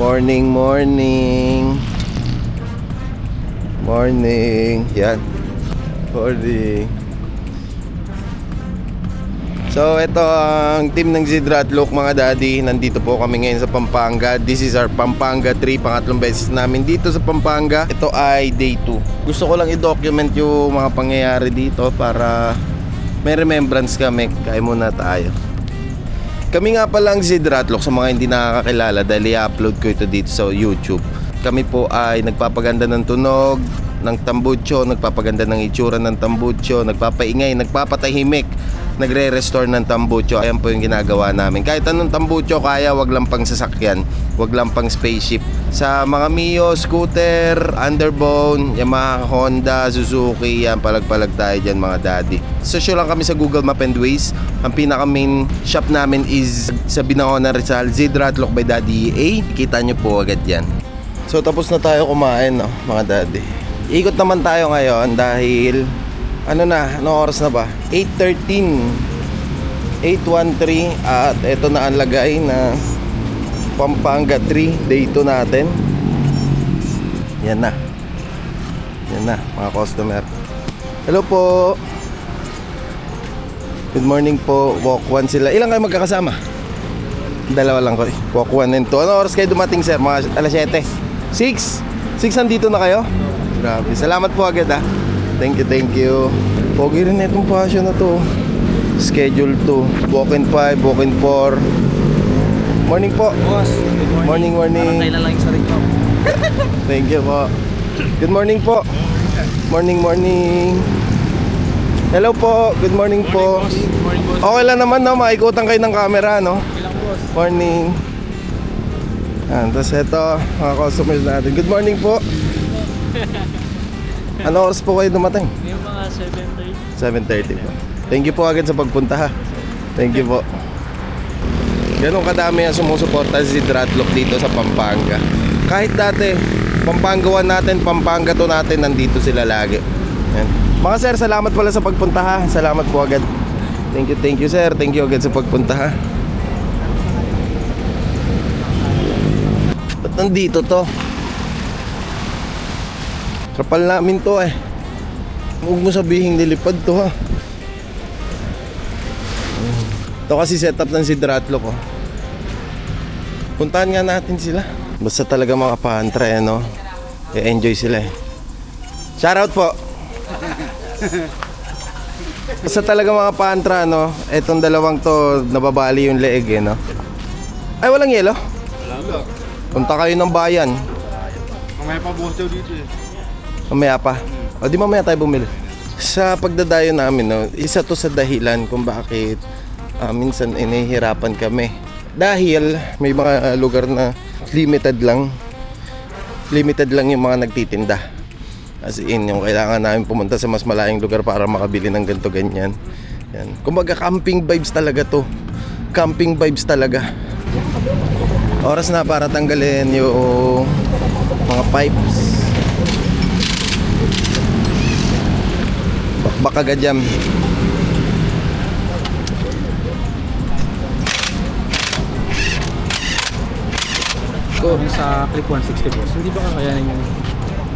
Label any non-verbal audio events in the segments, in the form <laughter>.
Morning, morning. Morning. Yan. Morning. So, ito ang team ng Zidra at Look mga daddy. Nandito po kami ngayon sa Pampanga. This is our Pampanga 3. Pangatlong beses namin dito sa Pampanga. Ito ay day 2. Gusto ko lang i-document yung mga pangyayari dito para may remembrance kami. Kaya muna tayo. Kami nga pala ang Zidra at Look sa mga hindi nakakakilala dahil i-upload ko ito dito sa YouTube. Kami po ay nagpapaganda ng tunog, ng tambucho, nagpapaganda ng itsura ng tambucho, nagpapaingay, nagpapatahimik, nagre-restore ng tambucho. Ayan po yung ginagawa namin. Kahit anong tambucho kaya, wag lang pang sasakyan, wag lang pang spaceship. Sa mga Mio, scooter, underbone, Yamaha, Honda, Suzuki, yan, palag-palag tayo dyan mga daddy. Search lang kami sa Google Map and Waze. Ang pinaka main shop namin is sa Binaona Rizal, Zidra by Daddy A. Kita nyo po agad yan. So tapos na tayo kumain, no, mga daddy. Ikot naman tayo ngayon dahil ano na, ano oras na ba? 8.13 8.13 at ito na ang lagay na Pampanga 3 day 2 natin. Yan na. Yan na mga customer. Hello po. Good morning po. Walk 1 sila. Ilan kayo magkakasama? dalawa lang ko. Walk 1 and 2 ano oras kayo dumating sir? mga alas 7 6 6 nandito na kayo? grabe. Salamat po agad ah thank you thank you pogi rin itong passion na to schedule 2 walk in 5 walk in 4 morning po Boss, good Morning, morning. Parang kailan lang yung sarili ko. <laughs> Thank you po. Good morning po. Morning, morning. Hello po. Good morning po. Good morning, boss. Okay lang naman no, maikutan kayo ng camera no. Ilang boss? Morning. Yan, tapos ito, mga customers natin. Good morning po. <laughs> <laughs> Ano oras po kayo dumating? Yung mga 7.30. 7.30 po. Thank you po agad sa pagpunta ha. Thank you po. Ganun kadami ang sumusuporta si Dratlok dito sa Pampanga. Kahit dati, Pampanga 1 natin, Pampanga 2 natin, nandito sila lagi. Yan. Mga sir, salamat pala sa pagpunta ha. Salamat po agad. Thank you, thank you sir. Thank you agad sa pagpunta ha. Ba't nandito to? Kapal namin to eh. Huwag mo sabihin nilipad to ha. Ito kasi setup ng si Dratlo ko. Puntahan nga natin sila. Basta talaga mga pantra eh, no? I-enjoy sila eh. Shoutout po! Basta talaga mga pantra, no? Etong dalawang to, nababali yung leeg eh, no? Ay, walang yelo? Wala. Punta kayo ng bayan. Mamaya pa bukas daw dito eh. Mamaya pa. O di mamaya tayo bumili. Sa pagdadayo namin, no, isa to sa dahilan kung bakit ah, minsan inihirapan kami. Dahil may mga lugar na limited lang. Limited lang yung mga nagtitinda. As in, yung kailangan namin pumunta sa mas malayong lugar para makabili ng ganito ganyan. Yan. Kumbaga camping vibes talaga to. Camping vibes talaga. Oras na para tanggalin yung mga pipes. Bakbak agad yan. Ko sa Click 160 boss. Hindi ba kakayanin yung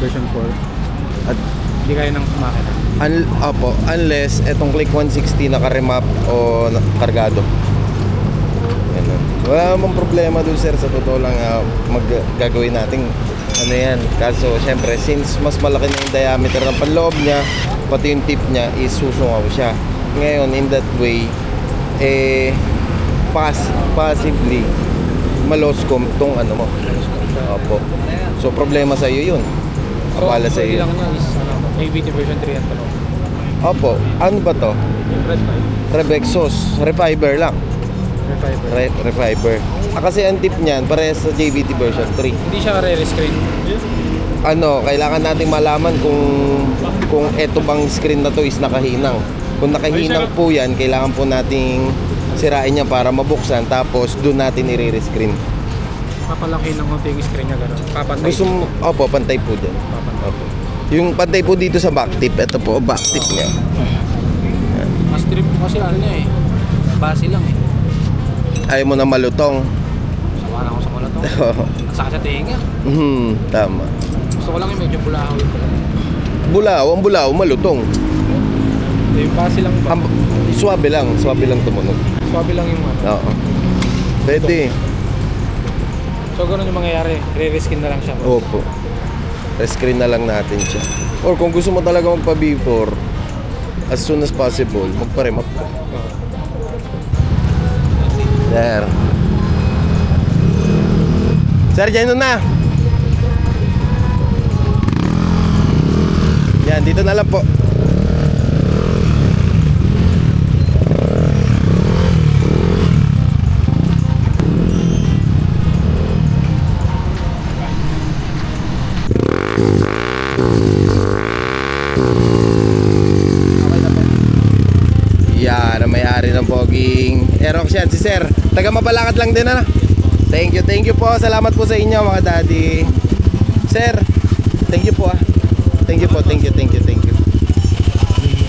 version 4? At Hindi kaya nang makina. un- opo, unless etong click 160 naka-remap o kargado. Ganun. Wala namang problema dun sir sa totoo lang ah, mag gagawin natin ano yan. Kaso syempre since mas malaki na yung diameter ng panloob niya, pati yung tip niya is susungaw siya. Ngayon in that way eh pass, possibly maloscom tong ano mo. Opo. So problema sa iyo yun. Sa so, iyo. lang niya is ano, AVT version 3 yan pa no? Opo. Ano ba to? Revexos. Refiber lang. Refiber. Re refiber. Ah, kasi ang tip niyan, parehas sa JVT version 3. Hindi siya re-screen. Ano, kailangan nating malaman kung kung eto bang screen na to is nakahinang. Kung nakahinang po yan, kailangan po nating sirain niya para mabuksan tapos doon natin i-re-screen. Papalaki ng konti yung screen niya gano'n. Papantay. Gusto mo, opo, pantay po dyan. Papantay. Opo. Yung pantay po dito sa back tip, ito po, back tip niya. Mas trip ko kasi ano niya eh. Base lang eh. Ayaw mo na malutong. Na to. <laughs> Saka sa tenga. hmm, tama. Gusto ko lang yung medyo bulahaw yung pala. Bulaw, ang bulaw, malutong. Ito yung base lang ba? Ang, swabe lang, swabe lang tumunog. Swabe lang yung ano. Oo. Pwede. So ganun yung mangyayari. Re-reskin na lang siya. Opo. Rescreen na lang natin siya. Or kung gusto mo talaga magpa before, as soon as possible, magpa-remap ka. Oo. There. Sir, dyan na. Yan, dito na lang po. Yan, may-ari ng poging Aerox yan, si Sir. Taga Mapalakad lang din, ano? Thank you, thank you po. Salamat po sa inyo, mga daddy. Sir, thank you po ah. Thank you po, thank you, thank you, thank you.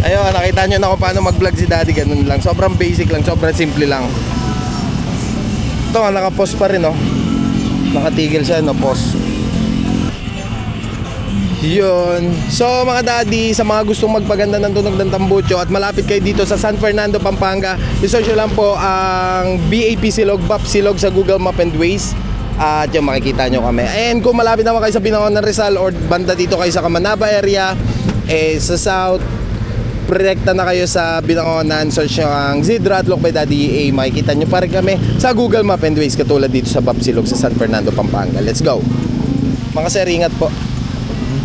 Ayun, nakita nyo na kung paano mag-vlog si daddy, ganun lang. Sobrang basic lang, sobrang simple lang. Ito nga, nakapost pa rin, no? Nakatigil siya, no? Yun. So mga daddy, sa mga gustong magpaganda ng tunog ng tambucho at malapit kayo dito sa San Fernando, Pampanga, isearch lang po ang BAP Silog, BAP Silog sa Google Map and Waze. At yung makikita nyo kami. And kung malapit naman kayo sa Binangon ng Rizal or banda dito kayo sa Kamanaba area, eh sa South, Direkta na kayo sa Binangonan, search nyo ang Zidra at Look by Daddy A. Makikita nyo pa kami sa Google Map and Waze katulad dito sa BAP Silog sa San Fernando, Pampanga. Let's go! Mga sir, ingat po.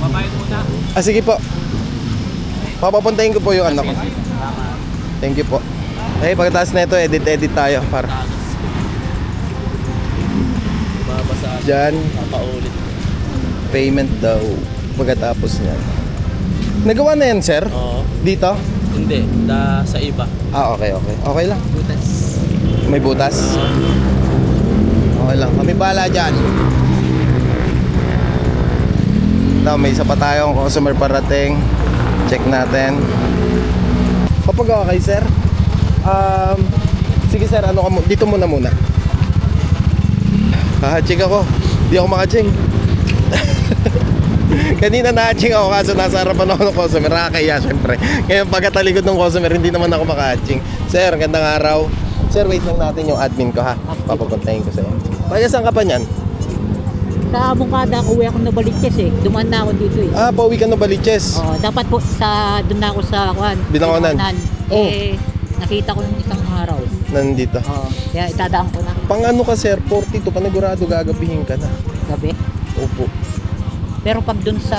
Mabayad muna. Ah, sige po. Papapuntahin ko po yung anak ko. Thank you po. Eh, pagkatapos na ito, edit-edit tayo para. Babasa. Diyan, Papaulit. payment daw. Pagkatapos niyan. Nagawa na yan, sir? Oo. Dito? Hindi. Da, sa iba. Ah, okay, okay. Okay lang. Butas. May butas? Okay lang. Kami bala dyan. Ito, may isa pa tayong customer parating. Check natin. Kapag okay, sir. Um, sige, sir. Ano ka mo? Dito muna muna. Hahatching ako. Di ako makaching. <laughs> Kanina na-hatching ako kaso nasa harapan ako ng customer. Nakakaya syempre. Ngayon pagkatalikod ng customer, hindi naman ako maka-hatching. Sir, gandang araw. Sir, wait lang natin yung admin ko ha. Papapuntahin ko sa'yo. Kaya saan ka pa niyan? Sa Bungkada, uwi ako na Baliches eh. Dumaan na ako dito eh. Ah, pauwi ka na Baliches. Oo, dapat po sa doon na ako sa Kwan. Binangonan. Oh. Eh, nakita ko nung isang araw. Nandito. Oo, kaya itadaan ko na Pang ano ka sir, 42, panigurado gagabihin ka na. gabi. Opo. Pero pag doon sa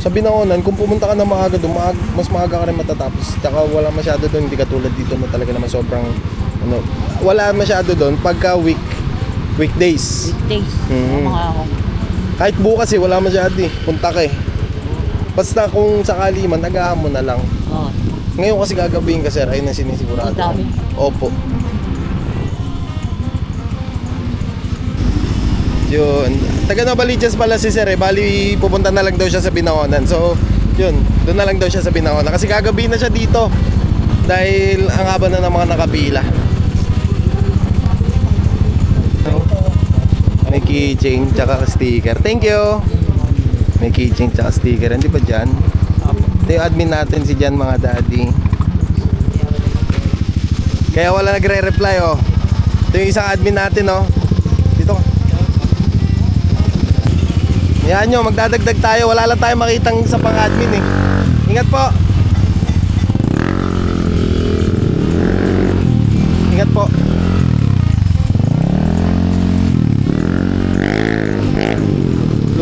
Sa Binangonan, kung pumunta ka na maaga doon, maag- mas maaga ka rin matatapos. Tsaka wala masyado doon, hindi katulad dito na talaga naman sobrang, ano, wala masyado doon pagka week, weekdays. weekdays, Mhm. mga ako. Kahit bukas eh, wala masyado eh. Punta ka eh. Basta kung sakali man, agahan mo na lang. Oo, Ngayon kasi gagabihin ka sir, ayun ang sinisigurado. Ang dami. Opo. Yun. Taga Novaliches pala si sir eh. Bali, pupunta na lang daw siya sa Binangonan. So, yun. Doon na lang daw siya sa Binangonan. Kasi gagabihin na siya dito. Dahil ang haba na ng mga nakapila. Keychain tsaka sticker. Thank you. May keychain tsaka sticker. Hindi ba dyan? Ito yung admin natin si Jan mga daddy. Kaya wala nagre-reply oh. Ito yung isang admin natin oh. Dito. Yan nyo, magdadagdag tayo. Wala lang tayo makitang sa pang-admin eh. Ingat po.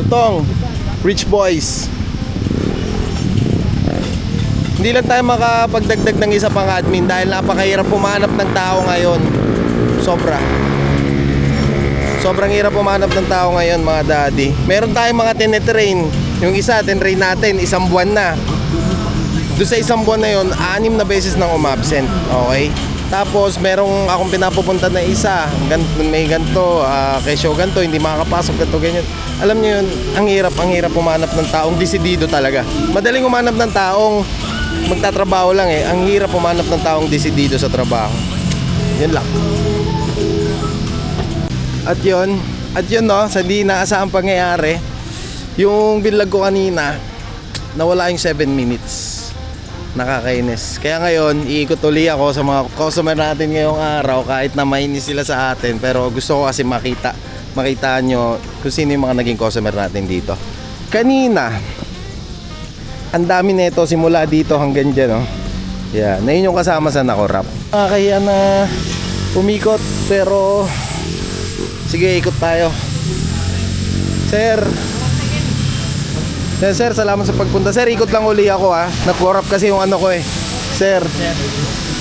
Lutong. Rich boys. Hindi lang tayo makapagdagdag ng isa pang admin dahil napakahirap pumanap ng tao ngayon. Sobra. Sobrang hirap pumanap ng tao ngayon mga daddy. Meron tayong mga tinetrain. Yung isa, tinrain natin, isang buwan na. Doon sa isang buwan na yun, anim na beses nang umabsent. Okay? Tapos merong akong pinapupunta na isa, gan, may ganto, uh, kesyo ganto, hindi makakapasok ganto ganyan. Alam niyo yun, ang hirap, ang hirap pumanap ng taong desidido talaga. Madaling umanap ng taong magtatrabaho lang eh. Ang hirap pumanap ng taong desidido sa trabaho. Yun lang. At yun, At yun no, sa di inaasahang pangyayari, yung binlag ko kanina, nawala yung 7 minutes. Nakakainis. Kaya ngayon, iikot uli ako sa mga customer natin ngayong araw kahit na mainis sila sa atin. Pero gusto ko kasi makita, makita nyo kung sino yung mga naging customer natin dito. Kanina, ang dami nito simula dito hanggang dyan, no? Yan, na yun yung kasama sa nakorap. Ah, kaya na umikot, pero sige, ikot tayo. Sir, Sir, sir, salamat sa pagpunta. Sir, ikot lang uli ako ha. Nag-corrupt kasi yung ano ko eh. Sir,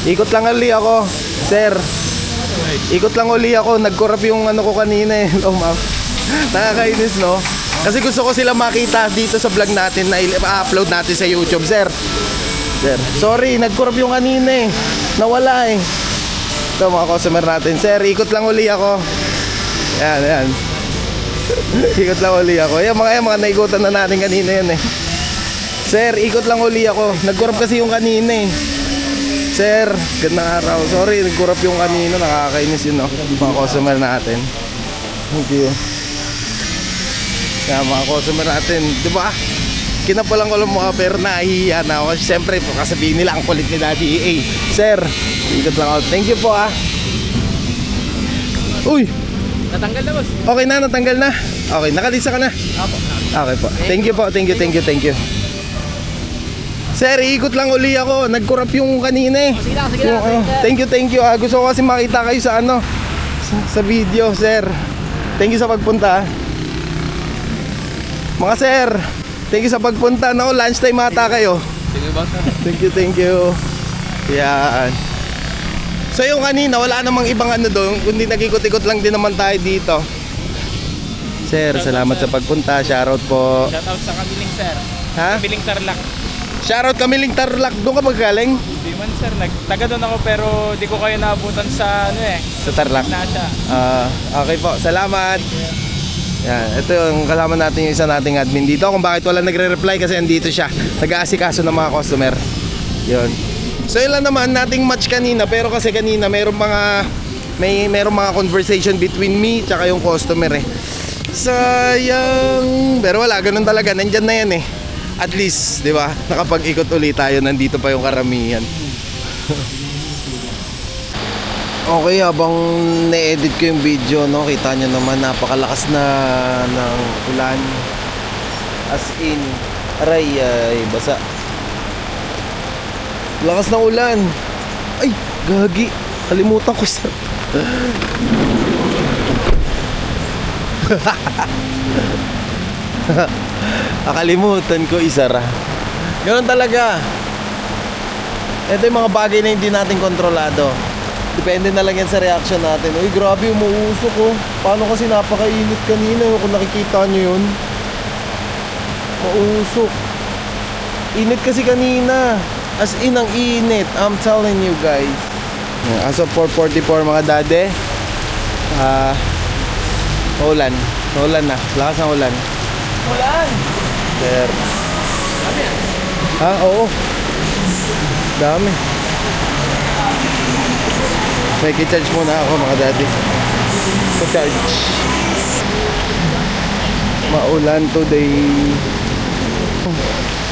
ikot lang uli ako. Sir, ikot lang uli ako. Nag-corrupt yung ano ko kanina eh. <laughs> Ma'am. Nakakainis, no? Kasi gusto ko sila makita dito sa vlog natin na i-upload natin sa YouTube, sir. Sir, sorry, nag-corrupt yung kanina eh. Nawala eh. Ito mga customer natin. Sir, ikot lang uli ako. Yan, yan. <laughs> ikot lang uli ako. Yan mga yan, mga naikutan na natin kanina yan eh. Sir, ikot lang uli ako. Nag-corrupt kasi yung kanina eh. Sir, gandang araw. Sorry, nag-corrupt yung kanina. Nakakainis yun, no? Mga customer natin. Thank you. Kaya mga customer natin, di ba? Kinapalang ko lang mukha pero nahihiya na ako. Siyempre, kasabihin nila ang kulit ni Daddy EA. Sir, ikot lang ako. Thank you po ah. Uy, Natanggal na boss. okay na, natanggal na. Okay, nakalisa ka na. Apo. Okay po. Thank you po. Thank you, thank you, thank you. Sir, ikot lang uli ako. Nag-corrupt yung kanina eh. Sige lang, sige Yung, lang. ano, thank you, thank you. Ah, gusto ko kasi makita kayo sa ano, sa, sa video, sir. Thank you sa pagpunta. Mga sir, thank you sa pagpunta. No, lunchtime ata kayo. Sige boss. Thank you, thank you. Yan. So yung kanina, wala namang ibang ano doon, kundi nag-ikot-ikot lang din naman tayo dito. Sir, salamat sa pagpunta. Shoutout po. Shoutout sa Kamiling sir. Ha? Kamiling Tarlac. Shoutout kami Ling Tarlac. Doon ka magaling? Di man sir, nag taga doon ako pero di ko kayo naabutan sa ano eh. Sa Tarlac. Nasa. Ah, okay po. Salamat. Yan, ito yung kasama natin yung isa nating admin dito. Kung bakit wala nagre-reply kasi andito siya. Nag-aasikaso ng mga customer. Yun. So lang naman nating match kanina pero kasi kanina mayroong mga may mayroong mga conversation between me tsaka yung customer eh. Sayang. Pero wala, ganun talaga. Nandyan na yan eh. At least, di ba? Nakapag-ikot ulit tayo. Nandito pa yung karamihan. Okay, habang na-edit ko yung video, no, kita nyo naman napakalakas na ng ulan. As in, aray, ay, basa. Lakas ng ulan. Ay, gagi. Kalimutan ko sa... <laughs> <laughs> Nakalimutan ko isara. Ganun talaga. Ito yung mga bagay na hindi natin kontrolado. Depende na lang yan sa reaction natin. Uy, grabe, umuusok ko. Paano kasi napakainit kanina yung kung nakikita nyo yun. Mausok. Init kasi kanina. As in, ang init. I'm telling you guys. As of 4.44 mga dade. Ah... ulan. Ulan na. Lakas ng ulan. Ulan! Sir. Ha? Oo. Dami. May charge muna ako mga daddy. Pa-charge. Maulan today.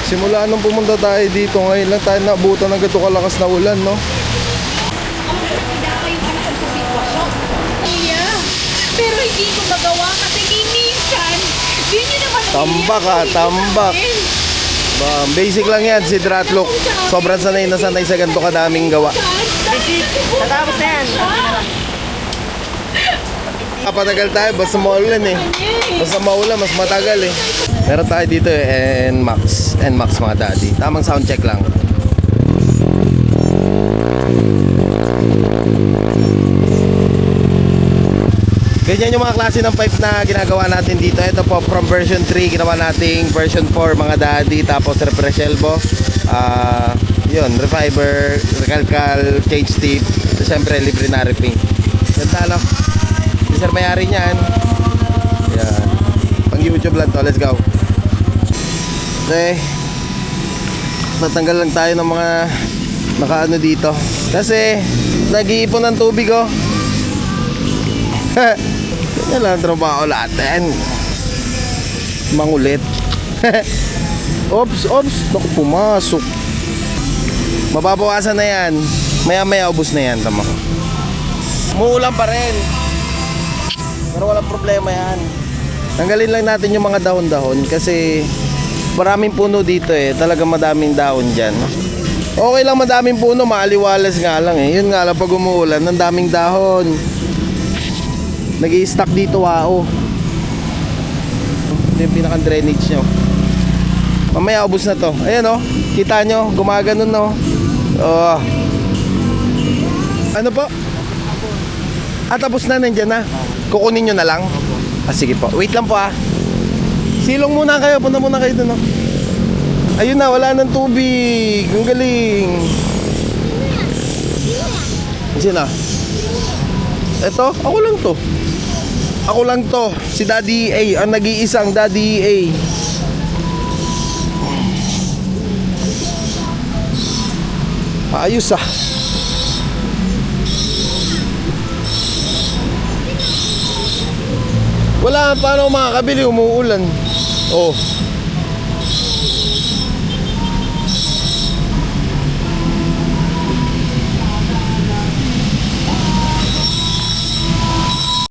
Simula nung pumunta tayo dito, ngayon lang tayo naabutan ng gato kalakas na ulan, no? Kuya, pero hindi ko magawa kasi minsan, Tambak ka, umiyak, tambak. Ba, basic lang yan si Dratlok. Sobrang sanay na sanay sa ganito kadaming gawa. Natapos na yan. Kapatagal tayo, basta maulan eh. Basta maulan, mas matagal eh. Meron tayo dito eh, NMAX. NMAX mga daddy. Tamang sound check lang. Klase ng pipe na ginagawa natin dito. Ito po from version 3, ginawa nating version 4 mga daddy. Tapos refresh elbow. Ah, yun, refiber, recalcal, change tip. So, syempre, libre na repaint. Ganda no? Si sir mayari niyan. Yan. Pang YouTube lang to. Let's go. Okay. Natanggal lang tayo ng mga nakaano dito. Kasi nag-iipon ng tubig oh. <laughs> Yan lang ang trabaho natin. Mangulit. <laughs> ops, ops. Naku, pumasok. Mababawasan na yan. Maya-maya ubos na yan. Tama. Muulan pa rin. Pero walang problema yan. Tanggalin lang natin yung mga dahon-dahon kasi maraming puno dito eh. Talaga madaming dahon dyan. Okay lang madaming puno, maaliwalas nga lang eh. Yun nga lang pag umuulan, ang daming dahon. Nag stock dito, wow. Ito yung pinaka drainage nyo. Mamaya ubos na to. Ayan oh, kita nyo, gumaganon no. Oh. Ano po? Ah, tapos na, nandyan na. Kukunin nyo na lang. Ah, sige po. Wait lang po ah. Silong muna kayo, punta muna kayo dun oh. Ayun na, wala ng tubig. Ang galing. Sino? Ito, ako lang to. Ako lang to. Si Daddy A. Ang nag-iisang Daddy A. Ayos ah. Wala, paano makakabili? Umuulan. Oh.